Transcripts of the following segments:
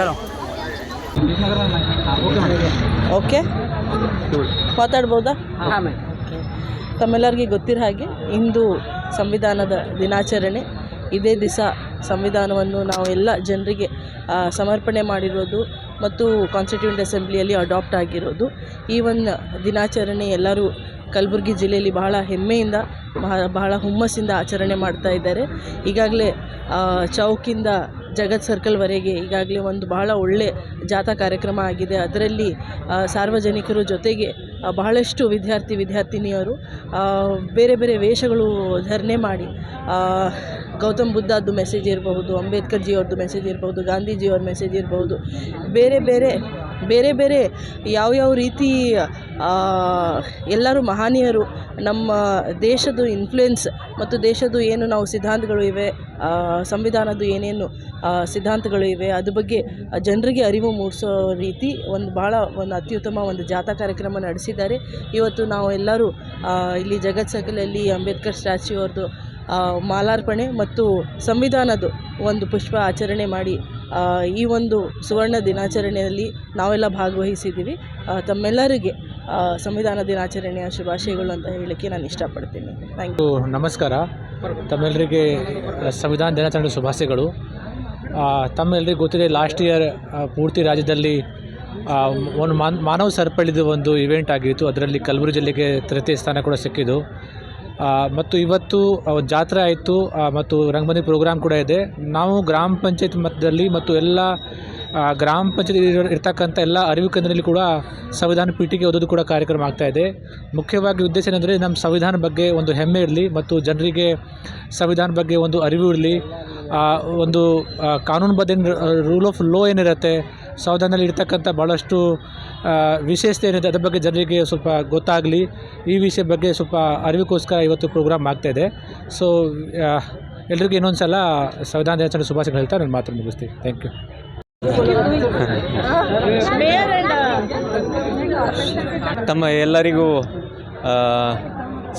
ಚಲೋ ಓಕೆ. ಮಾತಾಡ್ಬೋದಾ? ತಮ್ಮೆಲ್ಲರಿಗೆ ಗೊತ್ತಿರೋ ಹಾಗೆ ಇಂದು ಸಂವಿಧಾನದ ದಿನಾಚರಣೆ ಇದೇ ದಿವಸ ಸಂವಿಧಾನವನ್ನು ನಾವು ಎಲ್ಲ ಜನರಿಗೆ ಸಮರ್ಪಣೆ ಮಾಡಿರೋದು ಮತ್ತು ಕಾನ್ಸ್ಟಿಟ್ಯೂಂಟ್ ಅಸೆಂಬ್ಲಿಯಲ್ಲಿ ಅಡಾಪ್ಟ್ ಆಗಿರೋದು. ಈ ಒಂದು ದಿನಾಚರಣೆ ಎಲ್ಲರೂ ಕಲಬುರಗಿ ಜಿಲ್ಲೆಯಲ್ಲಿ ಬಹಳ ಹೆಮ್ಮೆಯಿಂದ ಬಹಳ ಬಹಳ ಹುಮ್ಮಸ್ಸಿಂದ ಆಚರಣೆ ಮಾಡ್ತಾ ಇದ್ದಾರೆ. ಈಗಾಗಲೇ ಚೌಕಿಂದ ಜಗತ್ ಸರ್ಕಲ್ವರೆಗೆ ಈಗಾಗಲೇ ಒಂದು ಬಹಳ ಒಳ್ಳೆ ಜಾಥಾ ಕಾರ್ಯಕ್ರಮ ಆಗಿದೆ. ಅದರಲ್ಲಿ ಸಾರ್ವಜನಿಕರು ಜೊತೆಗೆ ಬಹಳಷ್ಟು ವಿದ್ಯಾರ್ಥಿ, ವಿದ್ಯಾರ್ಥಿನಿಯರು ಬೇರೆ ಬೇರೆ ವೇಷಗಳು ಧರಣೆ ಮಾಡಿ ಗೌತಮ್ ಬುದ್ಧದ್ದು ಮೆಸೇಜ್ ಇರಬಹುದು ಅಂಬೇಡ್ಕರ್ ಜಿ ಅವ್ರದ್ದು ಮೆಸೇಜ್ ಇರಬಹುದು, ಗಾಂಧೀಜಿಯವ್ರ ಮೆಸೇಜ್ ಇರಬಹುದು, ಬೇರೆ ಬೇರೆ ಬೇರೆ ಬೇರೆ ಯಾವ್ಯಾವ ರೀತಿ ಎಲ್ಲರೂ ಮಹನೀಯರು ನಮ್ಮ ದೇಶದ ಇನ್ಫ್ಲುಯೆನ್ಸ್ ಮತ್ತು ದೇಶದ ಏನು ನಾವು ಸಿದ್ಧಾಂತಗಳು ಇವೆ ಸಂವಿಧಾನದ್ದು ಏನೇನು ಸಿದ್ಧಾಂತಗಳು ಇವೆ ಅದ್ರ ಬಗ್ಗೆ ಜನರಿಗೆ ಅರಿವು ಮೂಡಿಸೋ ರೀತಿ ಒಂದು ಭಾಳ ಒಂದು ಅತ್ಯುತ್ತಮ ಒಂದು ಜಾಥಾ ಕಾರ್ಯಕ್ರಮ ನಡೆಸಿದ್ದಾರೆ. ಇವತ್ತು ನಾವು ಎಲ್ಲರೂ ಇಲ್ಲಿ ಜಗತ್ ಸರ್ಕಲಲ್ಲಿ ಅಂಬೇಡ್ಕರ್ ಸ್ಟ್ಯಾಚ್ಯೂ ಅವ್ರದ್ದು ಮಾಲಾರ್ಪಣೆ ಮತ್ತು ಸಂವಿಧಾನದ ಒಂದು ಪುಷ್ಪ ಆಚರಣೆ ಮಾಡಿ ಈ ಒಂದು ಸುವರ್ಣ ದಿನಾಚರಣೆಯಲ್ಲಿ ನಾವೆಲ್ಲ ಭಾಗವಹಿಸಿದ್ದೀವಿ. ತಮ್ಮೆಲ್ಲರಿಗೆ ಸಂವಿಧಾನ ದಿನಾಚರಣೆಯ ಶುಭಾಶಯಗಳು ಅಂತ ಹೇಳಲಿಕ್ಕೆ ನಾನು ಇಷ್ಟಪಡ್ತೀನಿ. ಥ್ಯಾಂಕ್ ಯು ನಮಸ್ಕಾರ. ತಮ್ಮೆಲ್ಲರಿಗೆ ಸಂವಿಧಾನ ದಿನಾಚರಣೆ ಶುಭಾಶಯಗಳು. ತಮ್ಮೆಲ್ಲರಿಗೂ ಗೊತ್ತಿದೆ ಲಾಸ್ಟ್ ಇಯರ್ ಪೂರ್ತಿ ರಾಜ್ಯದಲ್ಲಿ ಒಂದು ಮಾನ್, ಮಾನವ ಸರ್ಪಳಿದ ಒಂದು ಇವೆಂಟ್ ಆಗಿತ್ತು. ಅದರಲ್ಲಿ ಕಲಬುರಗಿ ಜಿಲ್ಲೆಗೆ ತೃತೀಯ ಸ್ಥಾನ ಕೂಡ ಸಿಕ್ಕಿದ್ದು. ಮತ್ತು ಇವತ್ತು ಜಾತ್ರೆ ಆಯಿತು ಮತ್ತು ರಂಗಮಂದಿ ಪ್ರೋಗ್ರಾಮ್ ಕೂಡ ಇದೆ. ನಾವು ಗ್ರಾಮ ಪಂಚಾಯತ್ ಮಟ್ಟದಲ್ಲಿ ಮತ್ತು ಎಲ್ಲ ಗ್ರಾಮ ಪಂಚಾಯತ್ ಇರ್ತಕ್ಕಂಥ ಎಲ್ಲ ಅರಿವು ಕೇಂದ್ರದಲ್ಲಿ ಕೂಡ ಸಂವಿಧಾನ ಪೀಠಿಗೆ ಓದೋದು ಕೂಡ ಕಾರ್ಯಕ್ರಮ ಆಗ್ತಾ ಇದೆ. ಮುಖ್ಯವಾಗಿ ಉದ್ದೇಶ ಏನಂದರೆ ನಮ್ಮ ಸಂವಿಧಾನ ಬಗ್ಗೆ ಒಂದು ಹೆಮ್ಮೆ ಇರಲಿ ಮತ್ತು ಜನರಿಗೆ ಸಂವಿಧಾನ ಬಗ್ಗೆ ಒಂದು ಅರಿವು ಇರಲಿ. ಒಂದು ಕಾನೂನುಬದ್ಧ ರೂಲ್ ಆಫ್ ಲೋ ಏನಿರುತ್ತೆ ಸಂವಿಧಾನದಲ್ಲಿ ಇರ್ತಕ್ಕಂಥ ಭಾಳಷ್ಟು ವಿಶೇಷತೆ ಏನಿದೆ, ಅದ್ರ ಬಗ್ಗೆ ಜನರಿಗೆ ಸ್ವಲ್ಪ ಗೊತ್ತಾಗಲಿ. ಈ ವಿಷಯ ಬಗ್ಗೆ ಸ್ವಲ್ಪ ಅರಿವಿಗೋಸ್ಕರ ಇವತ್ತು ಪ್ರೋಗ್ರಾಮ್ ಆಗ್ತಾಯಿದೆ. ಸೊ ಎಲ್ರಿಗೂ ಇನ್ನೊಂದು ಸಲ ಸಂವಿಧಾನ ದಿನಾಚರಣೆ ಶುಭಾಶಯಗಳು ಹೇಳ್ತಾ ನಾನು ಮಾತ್ರ ಮುಗಿಸ್ತೀನಿ. ಥ್ಯಾಂಕ್ ಯು ತಮ್ಮ ಎಲ್ಲರಿಗೂ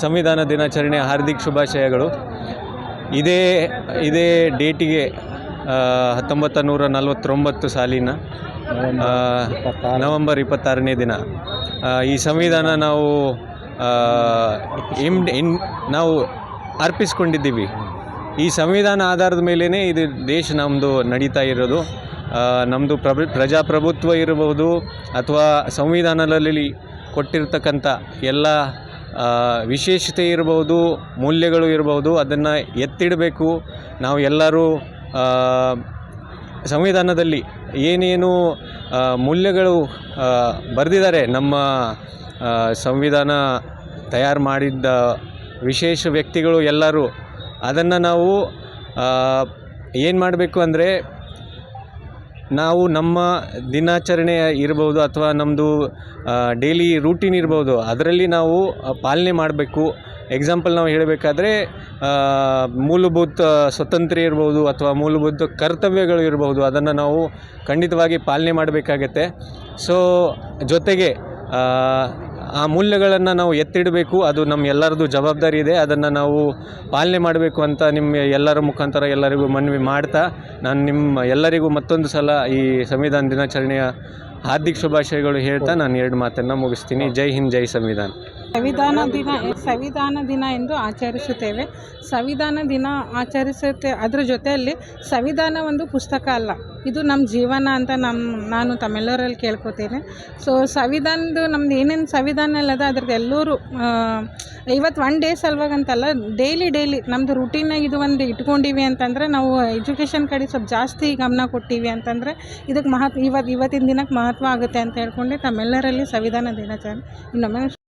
ಸಂವಿಧಾನ ದಿನಾಚರಣೆ ಹಾರ್ದಿಕ ಶುಭಾಶಯಗಳು. ಇದೇ ಇದೇ ಡೇಟಿಗೆ ಹತ್ತೊಂಬತ್ತು ನೂರ ನಲವತ್ತೊಂಬತ್ತು ಸಾಲಿನ ನವೆಂಬರ್ ಇಪ್ಪತ್ತಾರನೇ ದಿನ. ಈ ಸಂವಿಧಾನ ನಾವು ಇಮ್, ಇನ್, ನಾವು ಅರ್ಪಿಸ್ಕೊಂಡಿದ್ದೀವಿ. ಈ ಸಂವಿಧಾನ ಆಧಾರದ ಮೇಲೇ ಇದು ದೇಶ ನಮ್ಮದು ನಡೀತಾ ಇರೋದು. ನಮ್ಮದು ಪ್ರಭ, ಪ್ರಜಾಪ್ರಭುತ್ವ ಇರಬಹುದು ಅಥವಾ ಸಂವಿಧಾನದಲ್ಲಿ ಕೊಟ್ಟಿರ್ತಕ್ಕಂಥ ಎಲ್ಲ ವಿಶೇಷತೆ ಇರಬಹುದು, ಮೌಲ್ಯಗಳು ಇರಬಹುದು, ಅದನ್ನು ಎತ್ತಿಡಬೇಕು. ನಾವು ಎಲ್ಲರೂ ಸಂವಿಧಾನದಲ್ಲಿ ಏನೇನು ಮೌಲ್ಯಗಳು ಬರೆದಿದ್ದಾರೆ, ನಮ್ಮ ಸಂವಿಧಾನ ತಯಾರು ಮಾಡಿದ್ದ ವಿಶೇಷ ವ್ಯಕ್ತಿಗಳು ಎಲ್ಲರೂ, ಅದನ್ನು ನಾವು ಏನು ಮಾಡಬೇಕು ಅಂದರೆ, ನಾವು ನಮ್ಮ ದಿನಾಚರಣೆ ಇರ್ಬೋದು ಅಥವಾ ನಮ್ಮದು ಡೈಲಿ ರೂಟೀನ್ ಇರ್ಬೋದು, ಅದರಲ್ಲಿ ನಾವು ಪಾಲನೆ ಮಾಡಬೇಕು. ಎಕ್ಸಾಂಪಲ್ ನಾವು ಹೇಳಬೇಕಾದ್ರೆ ಮೂಲಭೂತ ಸ್ವತಂತ್ರ ಇರ್ಬೋದು ಅಥವಾ ಮೂಲಭೂತ ಕರ್ತವ್ಯಗಳು ಇರಬಹುದು ಅದನ್ನು ನಾವು ಖಂಡಿತವಾಗಿ ಪಾಲನೆ ಮಾಡಬೇಕಾಗತ್ತೆ. ಸೊ ಜೊತೆಗೆ ಆ, ಆ ಮೌಲ್ಯಗಳನ್ನು ನಾವು ಎತ್ತಿಡಬೇಕು ಅದು ನಮ್ಮ ಎಲ್ಲರದ್ದು ಜವಾಬ್ದಾರಿ ಇದೆ ಅದನ್ನು ನಾವು ಪಾಲನೆ ಮಾಡಬೇಕು ಅಂತ ನಿಮ್ಮ ಎಲ್ಲರ ಮುಖಾಂತರ ಎಲ್ಲರಿಗೂ ಮನವಿ ಮಾಡ್ತಾ ನಾನು ನಿಮ್ಮ ಎಲ್ಲರಿಗೂ ಮತ್ತೊಂದು ಸಲ ಈ ಸಂವಿಧಾನ ದಿನಾಚರಣೆಯ ಹಾರ್ದಿಕ ಶುಭಾಶಯಗಳು ಹೇಳ್ತಾ ನಾನು ಎರಡು ಮಾತನ್ನು ಮುಗಿಸ್ತೀನಿ. ಜೈ ಹಿಂದ್ ಜೈ ಸಂವಿಧಾನ. ಸಂವಿಧಾನ ದಿನ ಸಂವಿಧಾನ ದಿನ ಎಂದು ಆಚರಿಸುತ್ತೇವೆ. ಸಂವಿಧಾನ ದಿನ ಆಚರಿಸುತ್ತೆ, ಅದರ ಜೊತೆಯಲ್ಲಿ ಸಂವಿಧಾನ ಒಂದು ಪುಸ್ತಕ ಅಲ್ಲ. ಇದು ನಮ್ಮ ಜೀವನ ಅಂತ ನಮ್ಮ ನಾನು ತಮ್ಮೆಲ್ಲರಲ್ಲಿ ಕೇಳ್ಕೊತೀನಿ. ಸೊ ಸಂವಿಧಾನದ್ದು ನಮ್ದು ಏನೇನು ಸಂವಿಧಾನ ಅಲ್ಲದ ಅದ್ರದ್ದು ಎಲ್ಲರೂ ಇವತ್ತು ಒನ್ ಡೇಸ್ ಅಲ್ವಾಗಂತಲ್ಲ, ಡೈಲಿ ಡೈಲಿ ನಮ್ಮದು ರುಟೀನಾಗಿ ಇದು ಒಂದು ಇಟ್ಕೊಂಡಿವಿ ಅಂತಂದರೆ ನಾವು ಎಜುಕೇಷನ್ ಕಡೆ ಸ್ವಲ್ಪ ಜಾಸ್ತಿ ಗಮನ ಕೊಟ್ಟಿವಿ ಅಂತಂದರೆ ಇದಕ್ಕೆ ಮಹತ್ವ, ಇವತ್ತು, ಇವತ್ತಿನ ದಿನಕ್ಕೆ ಮಹತ್ವ ಆಗುತ್ತೆ ಅಂತ ಹೇಳ್ಕೊಂಡು ತಮ್ಮೆಲ್ಲರಲ್ಲಿ ಸಂವಿಧಾನ ದಿನಾಚರಣೆ. ಇನ್ನೊಮ್ಮೆ